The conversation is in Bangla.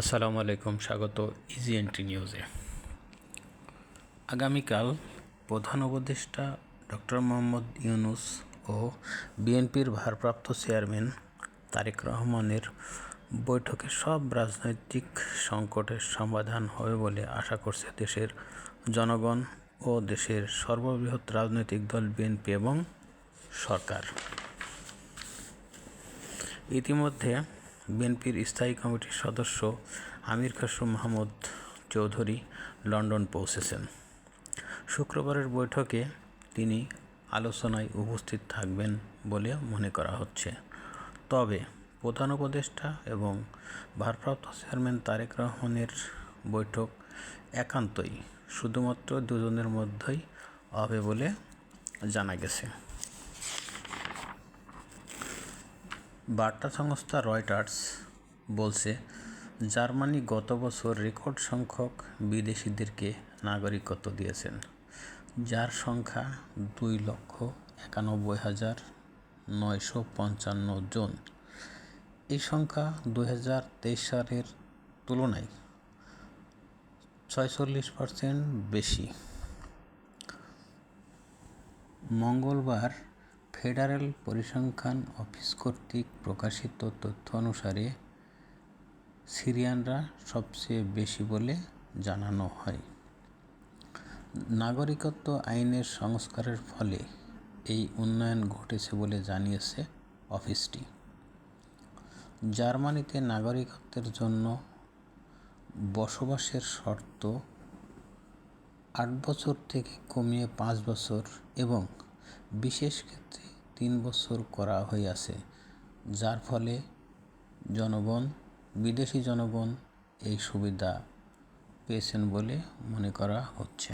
আসসালামু আলাইকুম, স্বাগত ইজি এন্ট্রি নিউজে আগামীকাল প্রধান উপদেষ্টা ডক্টর মোহাম্মদ ইউনুস ও বিএনপির ভারপ্রাপ্ত চেয়ারম্যান তারেক রহমানের বৈঠকে সব রাজনৈতিক সংকটের সমাধান হবে বলে আশা করছে দেশের জনগণ ও দেশের সর্ববৃহৎ রাজনৈতিক দল বিএনপি এবং সরকার। ইতিমধ্যে বিএনপির স্থায়ী কমিটির সদস্য আমির খসরু মাহমুদ চৌধুরী লন্ডন পৌঁছেছেন। শুক্রবারের বৈঠকে তিনি আলোচনায় উপস্থিত থাকবেন বলে মনে করা হচ্ছে। তবে প্রধান উপদেষ্টা এবং ভারপ্রাপ্ত চেয়ারম্যান তারেক রহমানের বৈঠক একান্তই শুধুমাত্র দুজনের মধ্যেই হবে বলে জানা গেছে। বার্তা সংস্থা রয়টার্স বলছে, জার্মানি গত বছর রেকর্ড সংখ্যক বিদেশিদেরকে নাগরিকত্ব দিয়েছেন, যার সংখ্যা দুই লক্ষ একানব্বই হাজার নয়শো পঞ্চান্ন জন। এই সংখ্যা দুই হাজার তেইশ সালের তুলনায় ছয়চল্লিশ পার্সেন্ট বেশি। মঙ্গলবার ফেডারেল পরিসংখ্যান অফিস কর্তৃক প্রকাশিত তথ্য অনুসারে সিরিয়ানরা সবচেয়ে বেশি বলে জানানো হয়। নাগরিকত্ব আইনের সংস্কারের ফলে এই উন্নয়ন ঘটেছে বলে জানিয়েছে অফিসটি। জার্মানিতে নাগরিকত্বের জন্য বসবাসের শর্ত আট বছর থেকে কমিয়ে পাঁচ বছর এবং বিশেষ ক্ষেত্রে তিন বছর করা হইয়াছে, যার ফলে জনগণ, বিদেশি জনগণ এই সুবিধা পেয়েছেন বলে মনে করা হচ্ছে।